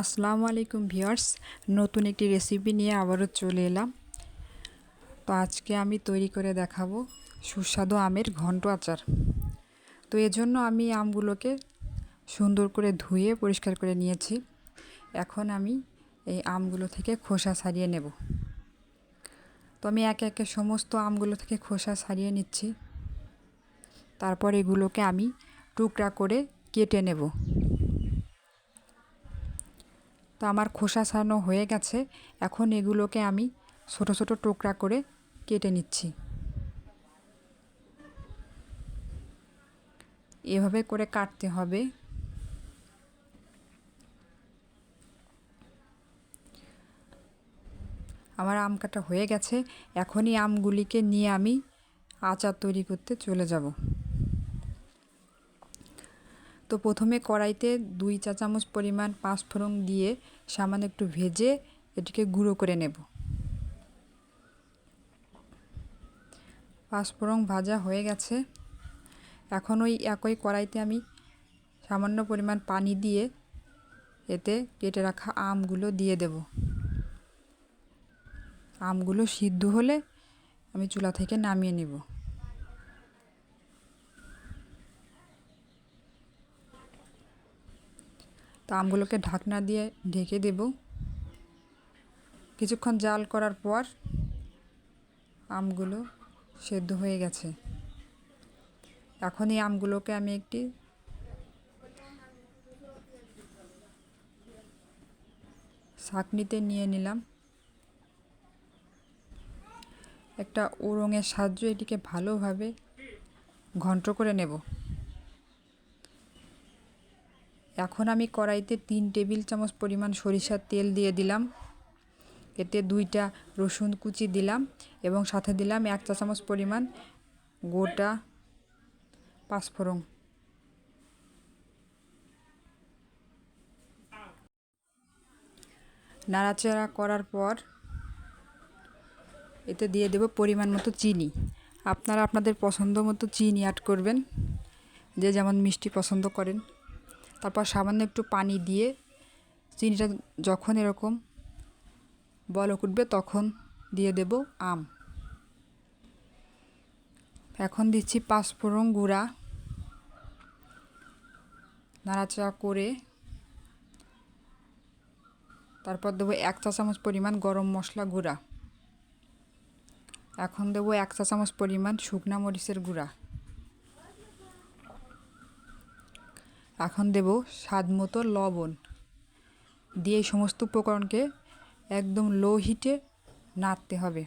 আসসালামু আলাইকুম ভিউয়ার্স, নতুন একটি রেসিপি নিয়ে আবারও চলে এলাম। তো আজকে আমি তৈরি করে দেখাবো সুস্বাদু আমের ঘন্ট আচার। তো এজন্য আমি আমগুলোকে সুন্দর করে ধুয়ে পরিষ্কার করে নিয়েছি। এখন আমি এই আমগুলো থেকে খোসা ছাড়িয়ে নেব। তো আমি একে একে সমস্ত আমগুলো থেকে খোসা ছাড়িয়ে নিচ্ছি। তারপর এগুলোকে আমি টুকরা করে কেটে নেব। তো আমার খোসা ছাড়ানো হয়ে গেছে। এখন এগুলোকে আমি ছোট ছোট টুকরা করে কেটে নিচ্ছি। এভাবে করে কাটতে হবে। আমার আম কাটা হয়ে গেছে। এখনই আমগুলিকে নিয়ে আমি আচার তৈরি করতে চলে যাব। তো প্রথমে কড়াইতে দুই চা চামচ পরিমাণ পাঁচফোড়ন দিয়ে সামান্য একটু ভেজে এটিকে গুঁড়ো করে নেব। পাঁচফোড়ন ভাজা হয়ে গেছে। এখন ওই একই কড়াইতে আমি সামান্য পরিমাণ পানি দিয়ে এতে কেটে রাখা আমগুলো দিয়ে দেব। আমগুলো সিদ্ধ হলে আমি চুলা থেকে নামিয়ে নেব। তো আমগুলোকে ঢাকনা দিয়ে ঢেকে দেব। কিছুক্ষণ জাল করার পর আমগুলো সেদ্ধ হয়ে গেছে। এখন এই আমগুলোকে আমি একটি ছাঁকনিতে নিয়ে নিলাম। একটা ওরঙের সাহায্যে এটিকে ভালোভাবে ঘন্ট করে নেব। এখন আমি কড়াইতে তিন টেবিল চামচ পরিমাণ সরিষার তেল দিয়ে দিলাম। এতে দুইটা রসুন কুচি দিলাম এবং সাথে দিলাম এক চা চামচ পরিমাণ গোটা পাঁচফোড়ন। নাড়াচাড়া করার পর এতে দিয়ে দেব পরিমাণ মতো চিনি। আপনারা আপনাদের পছন্দ মতো চিনি অ্যাড করবেন। যে যেমন মিষ্টি পছন্দ করেন। তারপর সামান্য একটু পানি দিয়ে চিনিটা যখন এরকম বলক উঠবে তখন দিয়ে দেব আম। এখন দিচ্ছি পাঁচফোড়ন গুঁড়া। নাড়াচাড়া করে তারপর দেবো এক চা চামচ পরিমাণ গরম মশলা গুঁড়া। এখন দেবো এক চা চামচ পরিমাণ শুকনা মরিচের গুঁড়া। এখন দেব স্বাদ মতো লবণ। দিয়ে সমস্ত উপকরণকে একদম লো হিটে নাড়তে হবে।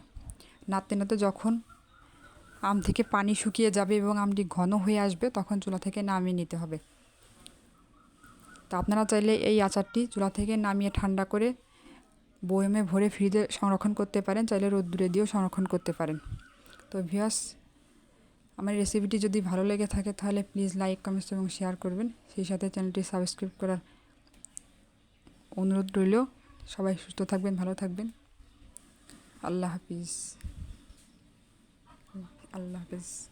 নাড়তে নাড়তে যখন আম থেকে পানি শুকিয়ে যাবে এবং আমটি ঘন হয়ে আসবে, তখন চুলা থেকে নামিয়ে নিতে হবে। তো আপনারা চাইলে এই আচারটি চুলা থেকে নামিয়ে ঠান্ডা করে বয়মে ভরে ফ্রিজে সংরক্ষণ করতে পারেন, চাইলে রোদ্দুরে দিয়েও সংরক্ষণ করতে পারেন। তো ভিয়াস আমার রেসিপিটি যদি ভালো লেগে থাকে তাহলে প্লিজ লাইক কমেন্টস এবং শেয়ার করবেন। সেই সাথে চ্যানেলটি সাবস্ক্রাইব করার অনুরোধ রইল। সবাই সুস্থ থাকবেন, ভালো থাকবেন। আল্লাহ হাফিজ। আল্লাহ হাফিজ।